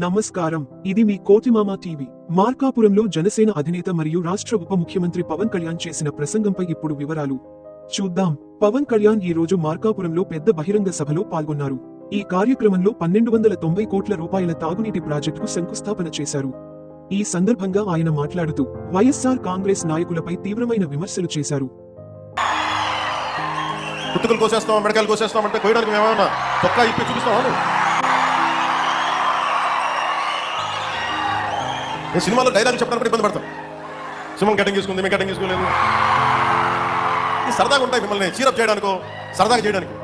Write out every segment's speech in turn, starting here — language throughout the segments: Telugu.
నమస్కారం. ఇది మీ కోతిమామ టీవీ. మార్కాపురంలో జనసేన అధినేత మరియు రాష్ట్ర ఉప ముఖ్యమంత్రి పవన్ కళ్యాణ్ చేసిన ప్రసంగంపై ఇప్పుడు వివరాలు. చూద్దాం. పవన్ కళ్యాణ్ ఈ రోజు మార్కాపురంలో పెద్ద బహిరంగ సభలో పాల్గొన్నారు. ఈ కార్యక్రమంలో పన్నెండు వందల తొంభై కోట్ల రూపాయల తాగునీటి ప్రాజెక్టుకు శంకుస్థాపన చేశారు. ఈ సందర్భంగా ఆయన మాట్లాడుతూ వైఎస్ఆర్ కాంగ్రెస్ నాయకులపై తీవ్రమైన విమర్శలు చేశారు. పుట్టుకలు కోసేస్తాం మెడకాయలు కోసేస్తాం అంటే కోయడానికి మేమేమన్నా చొక్కా ఇప్పి నేను సినిమాలో డైలాగ్ చెప్పడానికి ఇబ్బంది పడతాను. సింహం కటింగ్ తీసుకుంది మేము కటింగ్ తీసుకోలేదు ఇది సరదాగా ఉంటాయి మిమ్మల్ని. చీరప్ చేయడానికో సరదాగా చేయడానికి.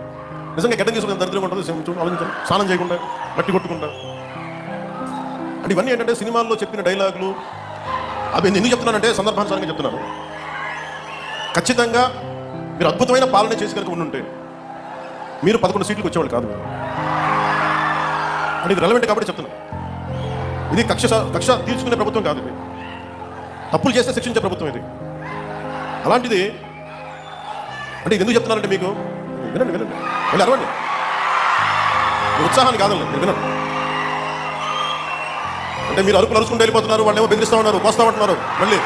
నిజంగా కటింగ్ తీసుకుని దరిద్రంగా ఉంటుంది సింహం స్నానం చేయకుండా గట్టి కొట్టుకుంటా. అంటే ఇవన్నీ ఏంటంటే సినిమాల్లో చెప్పిన డైలాగులు అవి నేను ఎందుకు చెప్తున్నానంటే సందర్భానుసారంగా చెప్తున్నాను. ఖచ్చితంగా మీరు అద్భుతమైన పాలన చేసి కనుక ఉండుంటే మీరు పదకొండు సీట్లకు వచ్చేవాళ్ళు కాదు మీరు. అంటే ఇది రెలవెంట్ కాబట్టి చెప్తున్నాను. ఇది కక్ష కక్ష తీర్చుకునే ప్రభుత్వం కాదు ఇది. తప్పులు చేస్తే శిక్షించే ప్రభుత్వం ఇది. అలాంటిది అంటే ఇది ఎందుకు చెప్తున్నానంటే మీకు? వినండి వినండి. మళ్ళీ అరవండి ఉత్సాహాన్ని కాదండి మీరు వినండి. అంటే మీరు అరుకులు అరుచుకుంటూ వెళ్ళిపోతున్నారు వాళ్ళు ఏమో బెదిరిస్తా ఉన్నారు కోస్తా ఉంటున్నారు. మళ్ళీ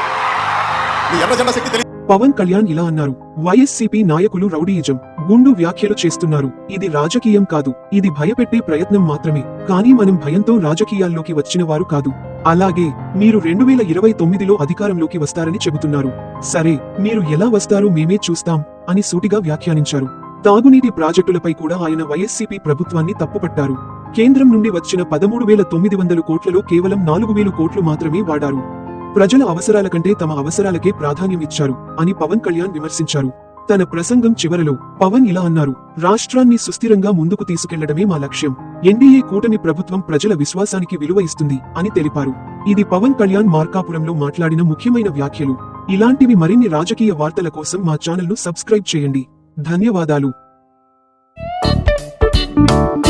మీ ఎర్ర జెండా శక్తి తెలియదు. పవన్ కళ్యాణ్ ఇలా అన్నారు. వైఎస్సీపీ నాయకులు రౌడీయిజం. గుండు వ్యాఖ్యలు చేస్తున్నారు. ఇది రాజకీయం కాదు. ఇది భయపెట్టే ప్రయత్నం మాత్రమే. కానీ మనం భయంతో రాజకీయాల్లోకి వచ్చిన వారు కాదు. అలాగే మీరు రెండు వేల ఇరవై తొమ్మిదిలో అధికారంలోకి వస్తారని చెబుతున్నారు. సరే మీరు ఎలా వస్తారో మేమే చూస్తాం అని సూటిగా వ్యాఖ్యానించారు. తాగునీటి ప్రాజెక్టులపై కూడా ఆయన వైఎస్సీపీ ప్రభుత్వాన్ని తప్పుపట్టారు. కేంద్రం నుండి వచ్చిన పదమూడు వేల తొమ్మిది వందల కోట్లలో కేవలం నాలుగు వేలు కోట్లు మాత్రమే వాడారు. ప్రజల అవసరాల కంటే తమ అవసరాలకే ప్రాధాన్యం ఇచ్చారు అని పవన్ కళ్యాణ్ విమర్శించారు. తన ప్రసంగం చివరలో పవన్ ఇలా అన్నారు రాష్ట్రాన్ని సుస్థిరంగా ముందుకు తీసుకెళ్ళడమే మా లక్ష్యం. ఎన్డీఏ కూటమి ప్రభుత్వం ప్రజల విశ్వాసానికి విలువ ఇస్తుంది అని తెలిపారు. ఇది పవన్ కళ్యాణ్ మార్కాపురంలో మాట్లాడిన ముఖ్యమైన వ్యాఖ్యలు. ఇలాంటివి మరిన్ని రాజకీయ వార్తల కోసం మా ఛానల్ను సబ్స్క్రైబ్ చేయండి. ధన్యవాదాలు.